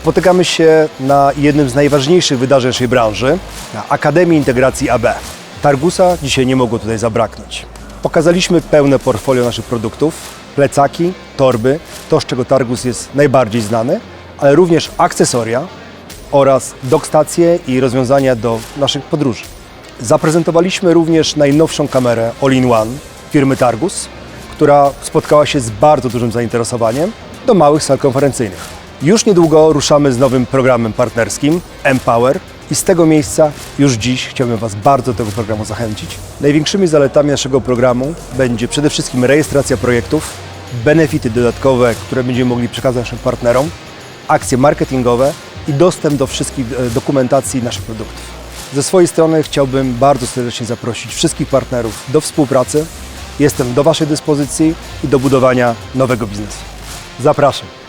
Spotykamy się na jednym z najważniejszych wydarzeń naszej branży, na Akademii Integracji AB. Targusa dzisiaj nie mogło tutaj zabraknąć. Pokazaliśmy pełne portfolio naszych produktów, plecaki, torby, to z czego Targus jest najbardziej znany, ale również akcesoria oraz dokstacje i rozwiązania do naszych podróży. Zaprezentowaliśmy również najnowszą kamerę All-in-One firmy Targus, która spotkała się z bardzo dużym zainteresowaniem do małych sal konferencyjnych. Już niedługo ruszamy z nowym programem partnerskim Empower i z tego miejsca już dziś chciałbym Was bardzo do tego programu zachęcić. Największymi zaletami naszego programu będzie przede wszystkim rejestracja projektów, benefity dodatkowe, które będziemy mogli przekazać naszym partnerom, akcje marketingowe i dostęp do wszystkich e, dokumentacji naszych produktów. Ze swojej strony chciałbym bardzo serdecznie zaprosić wszystkich partnerów do współpracy. Jestem do Waszej dyspozycji i do budowania nowego biznesu. Zapraszam.